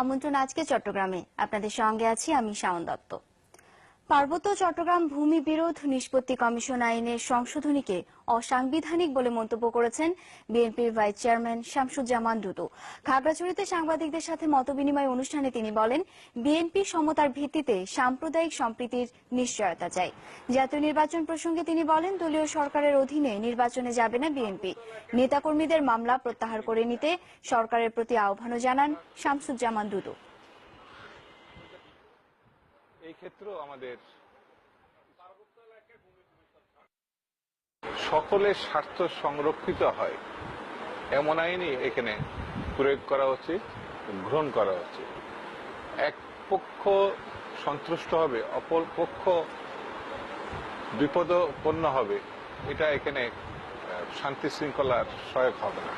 আমন্ত্রণ আজকে চট্টগ্রামে। আপনাদের সঙ্গে আছি আমি শাওন দত্ত। পার্বত্য চট্টগ্রাম ভূমি বিরোধ নিষ্পত্তি কমিশন আইনের সংশোধনীকে অসাংবিধানিক বলে মন্তব্য করেছেন বিএনপির ভাইস চেয়ারম্যান শামসুজ্জামান দুদু। খাগড়াছড়িতে সাংবাদিকদের সাথে মতবিনিময় অনুষ্ঠানে তিনি বলেন, বিএনপি সমতার ভিত্তিতে সাম্প্রদায়িক সম্প্রীতির নিশ্চয়তা চাই। জাতীয় নির্বাচন প্রসঙ্গে তিনি বলেন, দলীয় সরকারের অধীনে নির্বাচনে যাবে না বিএনপি। নেতাকর্মীদের মামলা প্রত্যাহার করে নিতে সরকারের প্রতি আহ্বানও জানান শামসুজ্জামান দুদু। এই ক্ষেত্রেও আমাদের সকলের স্বার্থ সংরক্ষিত হয়। এমন আইনই এখানে প্রয়োগ করা উচিত, গ্রহণ করা উচিত। এক পক্ষ সন্তুষ্ট হবে, অপর পক্ষ বিপদপন্ন হবে, এটা এখানে শান্তি শৃঙ্খলার সহায়ক হবে না।